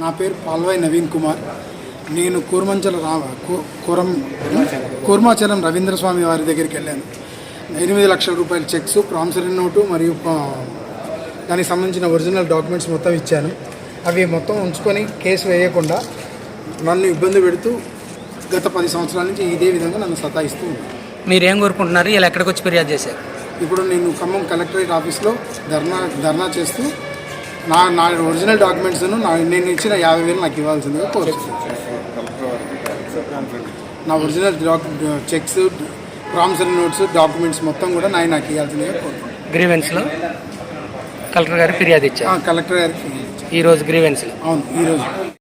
నా పేరు పాల్వాయి నవీన్ కుమార్. నేను కూర్మంచల రామ కూరం కూర్మాచలం రవీంద్ర స్వామి వారి దగ్గరికి వెళ్ళాను. ఎనిమిది లక్షల రూపాయల చెక్స్ ప్రామిసరీ నోటు మరియు దానికి సంబంధించిన ఒరిజినల్ డాక్యుమెంట్స్ మొత్తం ఇచ్చాను. అవి మొత్తం ఉంచుకొని కేసు వేయకుండా నన్ను ఇబ్బంది పెడుతూ గత పది సంవత్సరాల నుంచి ఇదే విధంగా నన్ను సతాయిస్తూ ఉన్నారు మీరు ఏం కోరుకుంటున్నారు? ఇలా ఎక్కడికి వచ్చి ఫిర్యాదు చేశారు? ఇప్పుడు నేను ఖమ్మం కలెక్టరేట్ ఆఫీస్లో ధర్నా ధర్నా చేస్తూ నా నా ఒరిజినల్ డాక్యుమెంట్స్ను నా నేను ఇచ్చిన యాభై వేలు నాకు ఇవ్వాల్సిందిగా కోరుతున్నాను. నా original cheques promissory notes documents మొత్తం కూడా నా నాకు ఇవ్వాల్సిందిగా కోరుతున్నాను. గ్రీవెన్స్లో కలెక్టర్ గారు ఫిర్యాదు ఇచ్చారు. కలెక్టర్ గారికి ఈరోజు గ్రీవెన్స్లో. అవును ఈరోజు